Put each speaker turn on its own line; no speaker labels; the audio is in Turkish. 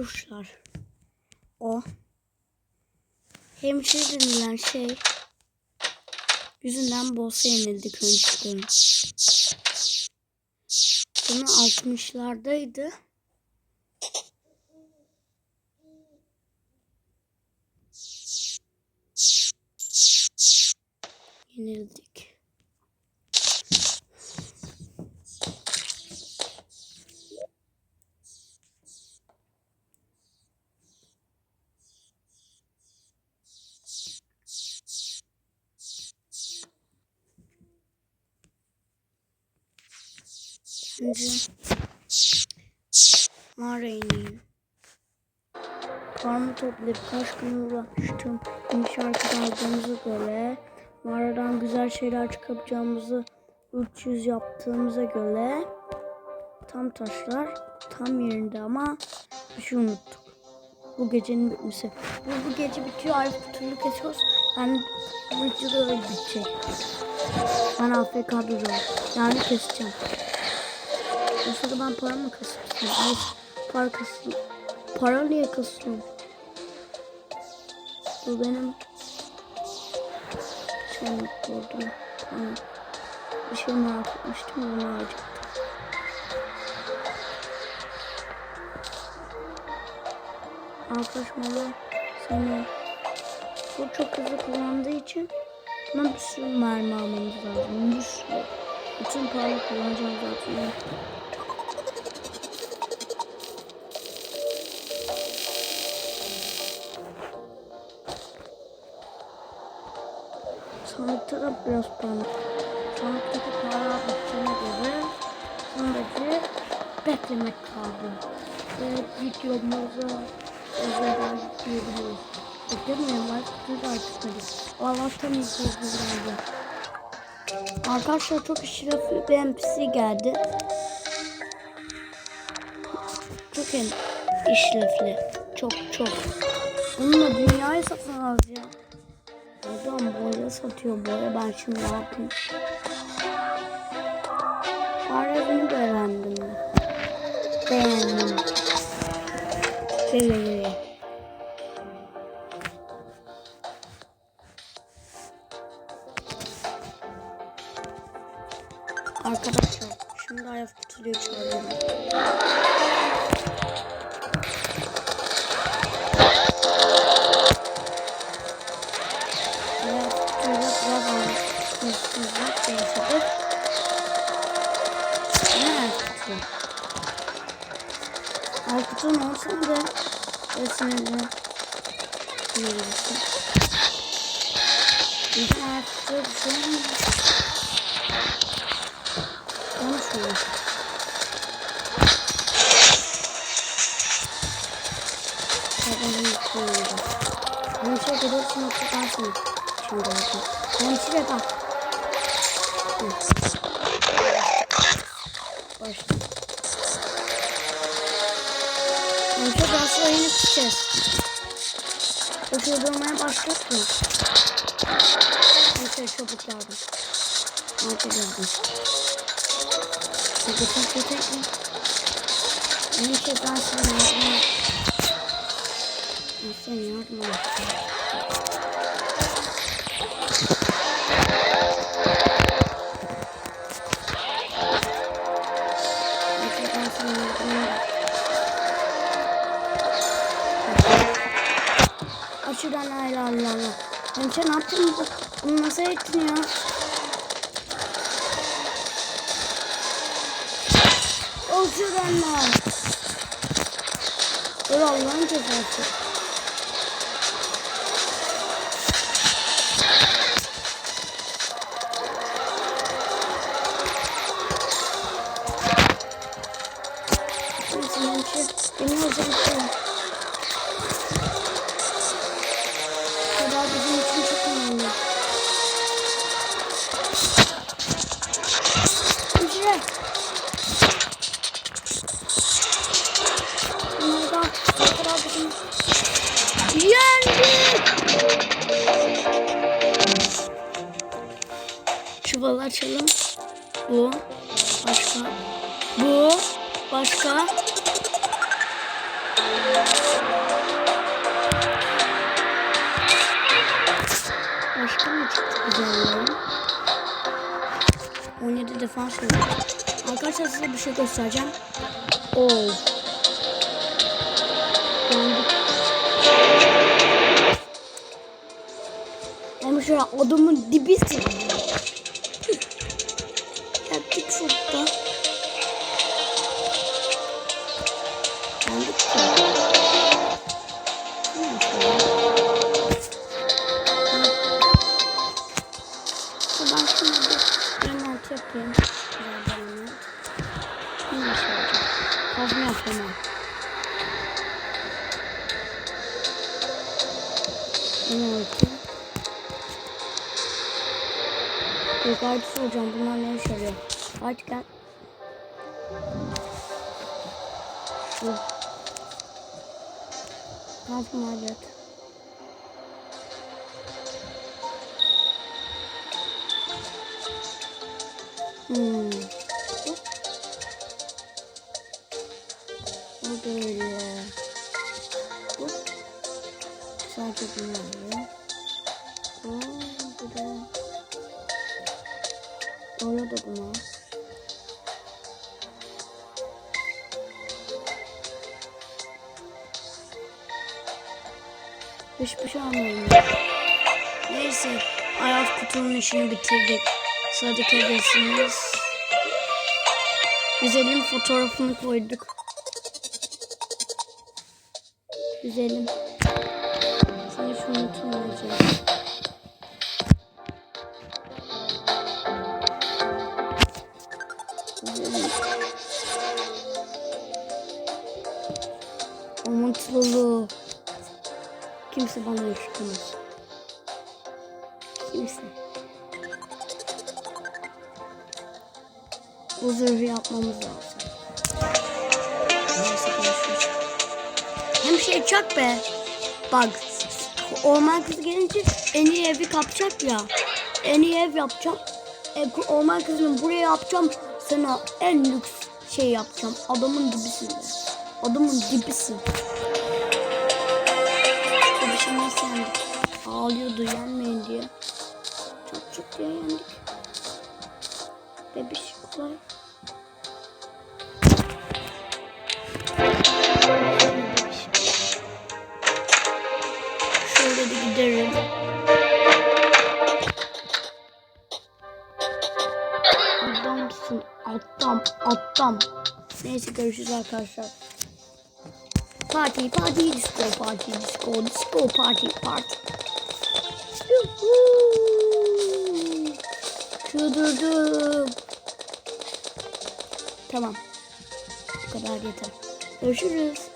Kuşlar. O. Hemşire denilen şey yüzünden boss'a yenildik önceden. Bunu 60'lardaydı. Yenildik. Şimdi mağara ineyim. Karnı toplayıp kaç gün uğraştım. İnşaat aldığımıza göre mağaradan güzel şeyler çıkaracağımızı 300 yaptığımıza göre tam taşlar tam yerinde ama bir şey unuttuk. Bu gecenin bitmesi. Bu, bu gece bitiyor. Arif türlü kesiyoruz. Yani bu videoda öyle bitecek. Ben AFK duruyorum. Yani keseceğim. Sırada ben para mı kasıyorum? Ay, para kasıyorum. Para niye kasıyorum? Bu benim şey burada. Tamam. Bir şey merak etmiştim onu alacaktım. Arkadaşım ama seni bu çok hızlı kullandığı için buna bir sürü mermi almamız lazım. Bir sürü. Bütün parayı kullanacağım zaten. Sandıkta da biraz para. Sandıktaki para bittiğine göre sadece beklemek kaldı. Ve videomuza özel yükleyebiliriz. Beklemeyin var. Dur artık hadi. Allah'tan iyi geldi. Arkadaşlar çok işraflı bir NPC geldi. Çok işlevli. Çok çok. Bununla dünyayı satın alacağız Adam boya satıyor boya. Ben şimdi ne yapayım? Arabını beğendim? Beğendim. Beğendim. Arkadaşlar şimdi ayak tutuluyor çağırıyorum. Tutuluyor biraz. Ne ayak tutuyor? Ayak tutuyor olsun da yürüyorsun. Bir ayak tutuyor bir şey mi? Konuşuyor. Bak. Hı. Başla. Hemşire daha sonra yine tutacağız. Koşuyor durmaya başlat mı? Hemşire çabuk yardım. Hadi çok kötü mi? En şey ben sana yardım sana yardım et. Bunu nasıl ettin ya? Aşırıdan Dur Allah'ın cezası. Neyse ben şey, olacak açalım. Bu. Başka. Bu. Başka. Başka mı çıktı güzellerim? 17 defans oldu. Arkadaşlar size bir şey göstereceğim. Oh. Yandık. Ama şöyle adamın dibisin. Ne şey olacak? Kazma yapamam. Remote. Yok artık soracağım. Bunlar ne işe yarıyor? Artık gel. Şu. Kazma alet. Hmm. Bu böyle. Bu. Sadece bunlar. Bu. Bu da. Orada da buna. Hiçbir şey anlamadım. Neyse. Ayaz kutunun işini bitirdik. Sıradaki hedefimiz. Güzelim fotoğrafını koyduk. Güzelim. Sana şunu unutmayacağım. O. Kimse bana yaşatamaz. Kimse. Bu zırhı yapmamız lazım. Neyse görüşürüz. Hem şey çak be. Bak orman kızı gelince en iyi evi kapacak ya. En iyi ev yapacağım. E, orman kızını buraya yapacağım. Sana en lüks şey yapacağım. Adamın dibisin be. Adamın dibisin. Nasıl yendik? Ağlıyordu yenmeyin diye. Çok çok diye yendik. Bebiş kolay. Adam. Neyse görüşürüz arkadaşlar. Party party disco party disco disco party party. Yuhuu. Çıldırdım. Tamam. Bu kadar yeter. Görüşürüz.